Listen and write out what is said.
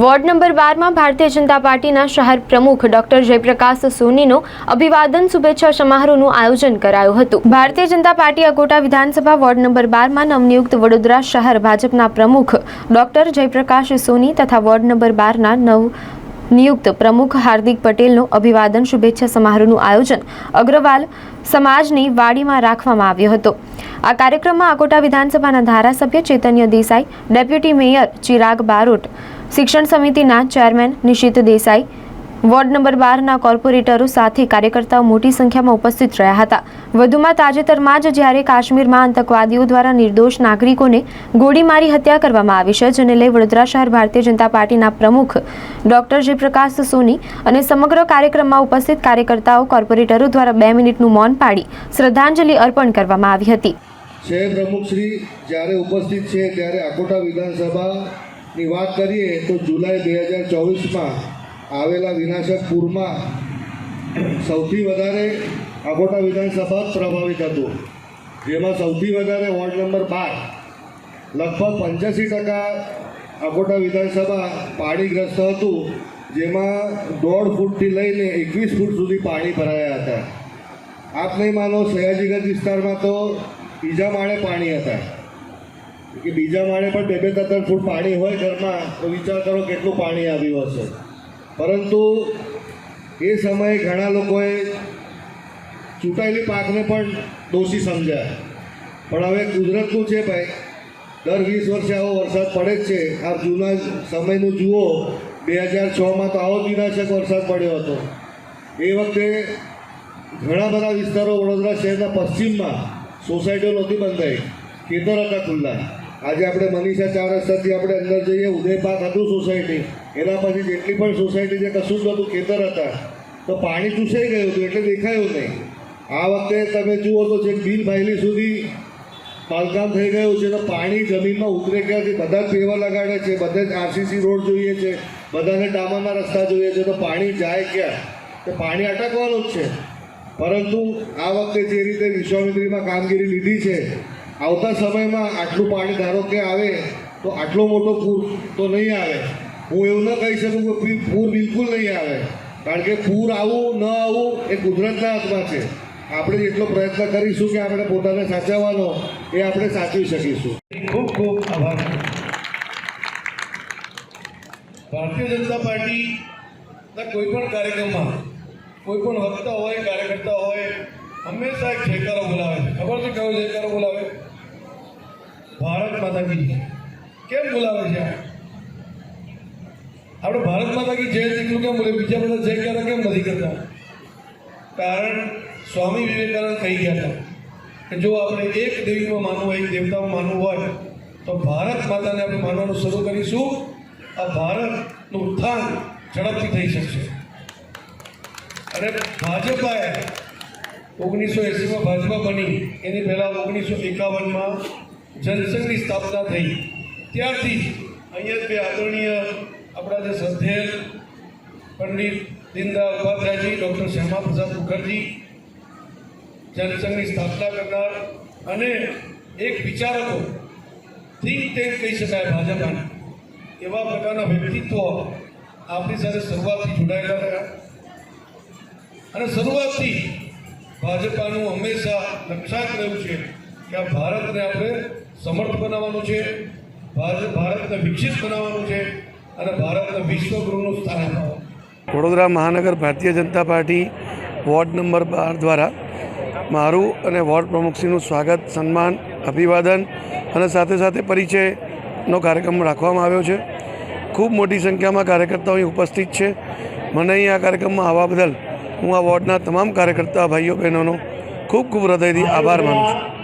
Ward number બારમાં ભારતીય જનતા પાર્ટીના શહેર પ્રમુખ ડોક્ટર જયપ્રકાશ સોનીનો અભિવાદન, શુભેચ્છા સમારોહનું આયોજન કરાયું હતું. ભારતીય જનતા પાર્ટી અકોટા વિધાનસભા વોર્ડ નંબર બારમાં નવનિયુક્ત વડોદરા શહેર ભાજપના પ્રમુખ ડોક્ટર જયપ્રકાશ સોની તથા વોર્ડ નંબર બારના નવ નિયુક્ત પ્રમુખ હાર્દિક પટેલનું અભિવાદન, શુભેચ્છા સમારોહનું આયોજન અગ્રવાલ સમાજની વાડીમાં રાખવામાં આવ્યો હતો. આ કાર્યક્રમમાં અકોટા વિધાનસભાના ધારાસભ્ય ચૈતન્ય દેસાઈ, ડેપ્યુટી મેયર ચિરાગ બારોટ શિક્ષણ સમિતિના chairman Nishit Desai, ward number બારના કોર્પોરેટરો સાથે કાર્યકર્તાઓ મોટી સંખ્યામાં ઉપસ્થિત રહ્યા હતા. વધુમાં તાજેતરમાં જ જ્યારે કાશ્મીરમાં આતંકવાદીઓ દ્વારા નિર્દોષ નાગરિકોને ગોળી મારી હત્યા કરવામાં આવી છે, જેને લઈ વડોદરા શહેર ભારતીય જનતા પાર્ટીના પ્રમુખ ડોક્ટર જયપ્રકાશ સોની અને સમગ્ર કાર્યક્રમમાં ઉપસ્થિત કાર્યકર્તાઓ કોર્પોરેટરો દ્વારા બે મિનિટનું મૌન પાડી શ્રદ્ધાંજલિ અર્પણ કરવામાં આવી હતી. શહેર પ્રમુખશ્રી જ્યારે ઉપસ્થિત છે ત્યારે આકોટા વિધાનસભાની વાત કરીએ તો જુલાઈ બે હજાર ચોવીસમાં આવેલા વિનાશક પૂરમાં સૌથી વધારે અગોટા વિધાનસભા પ્રભાવિત હતું. જેમાં સૌથી વધારે વોર્ડ નંબર બાર, લગભગ પંચ્યાસી ટકા અગોટા વિધાનસભા પાણીગ્રસ્ત હતું, જેમાં દોઢ ફૂટથી લઈને એકવીસ ફૂટ સુધી પાણી ભરાયા હતા. આપ નહીં માનો, સયાજીગંજ વિસ્તારમાં તો બીજા માળે પાણી હતા. કે બીજા માળે પણ બે બે ત્રણ ફૂટ પાણી હોય ઘરમાં, તો વિચાર કરો કેટલું પાણી આવ્યું હશે. પરંતુ એ સમયે ઘણા લોકોએ ચૂંટાયેલી પાકને પણ દોષી સમજ્યા. પણ હવે કુદરતનું છે ભાઈ? દર વીસ વર્ષે આવો વરસાદ પડે જ છે. આપ જૂના સમયનું જુઓ, બે હજાર છમાં તો આવો વિનાશક વરસાદ પડ્યો હતો. એ વખતે ઘણા બધા વિસ્તારો વડોદરા શહેરના પશ્ચિમમાં સોસાયટીઓ નહોતી બંધાઈ. ખેતર હતા ખુલ્લા. આજે આપણે મનીષા ચાર રસ્તાથી આપણે અંદર જઈએ ઉદયપાક હતું સોસાયટી એના પછી જેટલી પણ સોસાયટી છે કશું જ બધું ખેતર હતા. તો પાણી ચૂસાઈ ગયું હતું, એટલે દેખાયું નહીં. આ વખતે તમે જુઓ તો જે બિલ ભાઈલી સુધી બાંધકામ થઈ ગયું છે તો પાણી જમીનમાં ઉતરે ક્યાંથી બધા જ પેવા લગાડે છે, બધે જ આરસીસી રોડ જોઈએ છે, બધાને ડામરના રસ્તા જોઈએ છે, તો પાણી જાય ક્યાં? તો પાણી અટકવાનું જ છે. પરંતુ આ વખતે જે રીતે વિશ્વામિત્રીમાં કામગીરી લીધી છે આવતા સમયમાં આટલું પાણી ધારો કે આવે, તો આટલો મોટો પૂર તો નહીં આવે. હું એવું ન કહી શકું કે પૂર બિલકુલ નહીં આવે. કારણ કે પૂર આવું, ન આવું એ કુદરતના હાથમાં છે. આપણે જેટલો પ્રયત્ન કરીશું કે આપણે પોતાને સાચવવાનો, એ આપણે સાચવી શકીશું. ખૂબ ખૂબ આભાર. ભારતીય જનતા પાર્ટીના કોઈ પણ કાર્યક્રમમાં, કોઈ પણ વક્તા હોય, કાર્યકર્તા હોય, હંમેશા એક જયકારો બોલાવે. ખબર છે કયો જયકારો બોલાવે? ભારત માતા કી કેમ બોલાવે છે? આપણે ભારત માતા કી જય જેટલું કેમ બોલે? બીજા બધા જયકારો કેમ નથી કરતા કારણ સ્વામી વિવેકાનંદ કહી ગયા હતા કે જો આપણે એક દેવીમાં માનવું હોય, એક દેવતામાં માનવું હોય, તો ભારત માતાને આપણે માનવાનું શરૂ કરીશું. આ ભારતનું ઉત્થાન ઝડપથી થઈ શકશે. અને ભાજપાએ ઓગણીસો એંસીમાં ભાજપા બની. એની પહેલાં ઓગણીસો એકાવનમાં જનસંઘની સ્થાપના થઈ. ત્યારથી અહીંયા બે આદરણીય આપણા જે શ્રદ્ધેય પંડિત દીનદયાળ ઉપાધ્યાયજી, ડૉક્ટર શ્યામાપ્રસાદ મુખર્જી, જનસંઘની સ્થાપના કરનાર અને એક વિચારકો થિંક ટેન્ક કહી શકાય ભાજપાના, એવા પ્રકારના વ્યક્તિત્વ આપણી સાથે શરૂઆતથી જોડાયેલા રહ્યા. અને શરૂઆતથી ભાજપાનું હંમેશા લક્ષાંક રહ્યું છે કે આ ભારતને આપણે સમર્થ બનાવવાનું છે ભારતને વિકસિત બનાવવાનું છે અને ભારતને વિશ્વગુરુનું સ્થાન આપવાનું વડોદરા મહાનગર Bharatiya Janata party ward number બાર દ્વારા મારું અને વોર્ડ પ્રમુખશ્રીનું સ્વાગત, સન્માન, અભિવાદન અને સાથે સાથે પરિચયનો કાર્યક્રમ રાખવામાં આવ્યો છે. ખૂબ મોટી સંખ્યામાં કાર્યકર્તાઓ અહીં ઉપસ્થિત છે. મને અહીં આ કાર્યક્રમમાં આવવા બદલ હું આ વોર્ડના તમામ કાર્યકર્તા ભાઈઓ, બહેનોનો ખૂબ ખૂબ હૃદયથી આભાર માનું છું.